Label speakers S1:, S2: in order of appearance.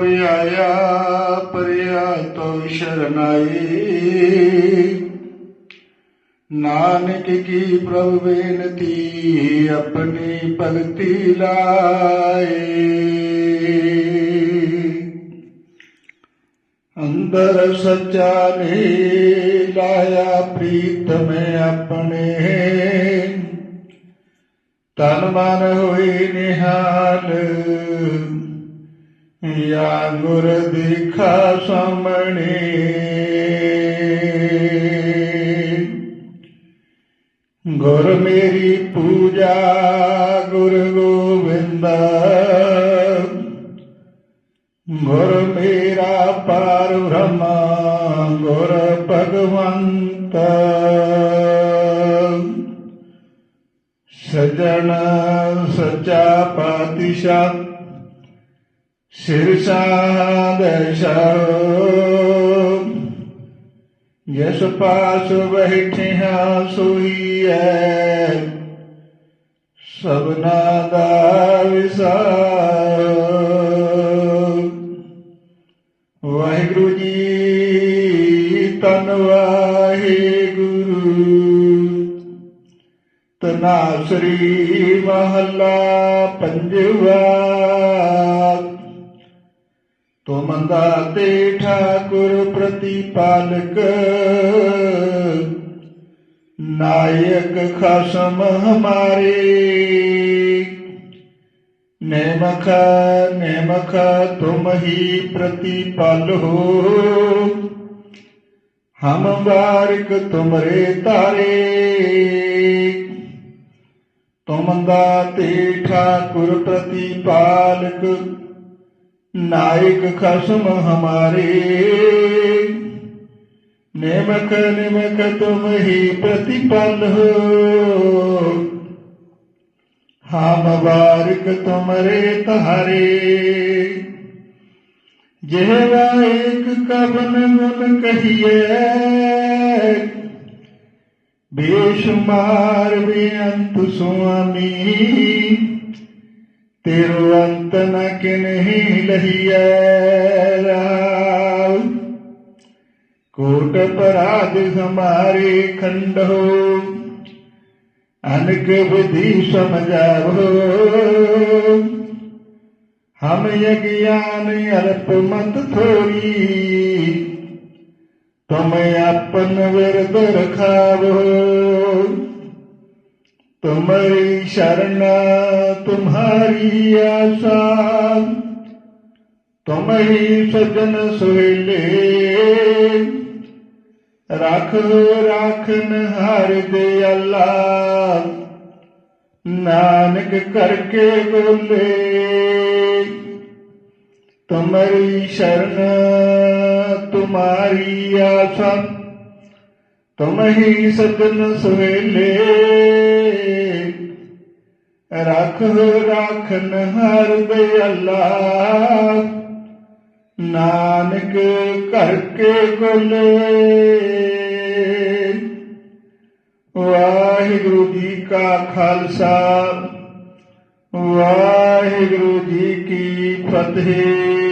S1: ਆਇਆ, ਪਰਿਆ ਤੋ ਸ਼ਰਨਾਈ ਨਾਨਕ ਕੀ ਪ੍ਰਭ ਬੇਨਤੀ, ਆਪਣੀ ਭਗਤੀ ਲਾਏ। ਅੰਦਰ ਸੱਚਾ ਨੇ ਲਾਇਆ ਪ੍ਰੀਤ ਮੈਂ ਆਪਣੇ। ਤਨ ਮਨ ਹੋਈ ਨਿਹਾਲ। ਯਾ ਗੁਰ ਦੇਖਾ ਸਾਹਮਣੇ। ਗੁਰ ਮੇਰੀ ਪੂਜਾ, ਗੁਰ ਗੋਬਿੰਦ। ਗੁਰ ਮੇਰਾ ਪਾਰ ਬ੍ਰਹਮਾ, ਗੁਰ ਭਗਵੰਤ। ਸਜਣ ਸਚਾ ਪਾਤਸ਼ਾਹ ਸਿਰ ਸਾਦਸ਼ਾ ਜਿਸ ਪਾਸ ਬੈਠਿਆ ਸੋਈ ਹੈ ਸਭਨਾ ਦਾ ਵਿਸਾਰ ਵਾਹਿਗੁਰੂ ਜੀ ਤਨ ਵਾਹਿਗੁਰੂ ਤਨਾਸਰੀ ਮਹੱਲਾ ਪੰਜਵਾ ਤੁਮ ਦਾਤੇ ਠਾਕੁਰ ਪ੍ਰਤੀਪਾਲਕ, ਨਾਇਕ ਖਸਮ ਹਮਾਰੇ। ਨੇਮਖ ਨੇਮਖ, ਤੁਮ ਹੀ ਪ੍ਰਤੀਪਾਲ ਹੋ। ਹਮ ਬਾਰਿਕ ਤੁਮਰੇ ਤਾਰੇ। ਤੁਮ ਦਾਤੇ ਠਾਕੁਰ ਪ੍ਰਤੀਪਾਲਕ ਨਾਇਕ ਖਸਮ ਹਮਾਰੇ। ਨੇਮਕ, ਨਿਮਕ ਤੁਮ ਹੀ ਪ੍ਰਤੀਪਲ ਹੋ। ਹਮ ਬਾਰਿਕ ਤੁਮਰੇ ਤਹਾਰੇ ਜਿਹਵਾ ਇੱਕ ਕਬਨ ਗੁਣ ਕਹੀਏ ਬੇਸ਼ੁਮਾਰ ਬੇਅੰਤ ਸੁਆਮੀ। ਤੇਰੋ ਅੰਤ ਨ ਕਿਨਹੀ ਲਹੀਐ ਕੋਟ ਪਰਾਧ ਹਮਾਰੇ ਖੰਡੋ ਅਨਕ ਵਿਧੀ ਸਮਝਾਵੋ ਹਮ ਯਗਿਆਨ ਅਰਪ ਮਤ ਥੋਰੀ, ਤੁਮ ਆਪਨ ਵਿਰਦ ਰਖਾਵੋ ਤੁਮਰੀ ਸ਼ਰਨ ਤੁਮਹਾਰੀ ਆਸਾ ਤੁਮ ਹੀ ਸਜਨ ਸੁਹੇਲੇ ਰਖ ਰਾਖਨ ਹਰ ਦੇ ਅੱਲਾ ਨਾਨਕ ਕਰਕੇ ਬੋਲੇ ਤੁਮਰੀ ਸ਼ਰਨ ਤੁਮਾਰੀ ਆਸਾ ਤੁਮ ਹੀ ਸਜਨ ਸਵੇਲੇ ਰੱਖ ਰਾਖਨ ਹਰ ਦੇ ਅੱਲਾ। ਨਾਨਕ ਕਰਕੇ ਕੋਲੇ। ਵਾਹਿਗੁਰੂ ਜੀ ਕਾ ਖਾਲਸਾ, ਵਾਹਿਗੁਰੂ ਜੀ ਕੀ ਫਤਿਹ।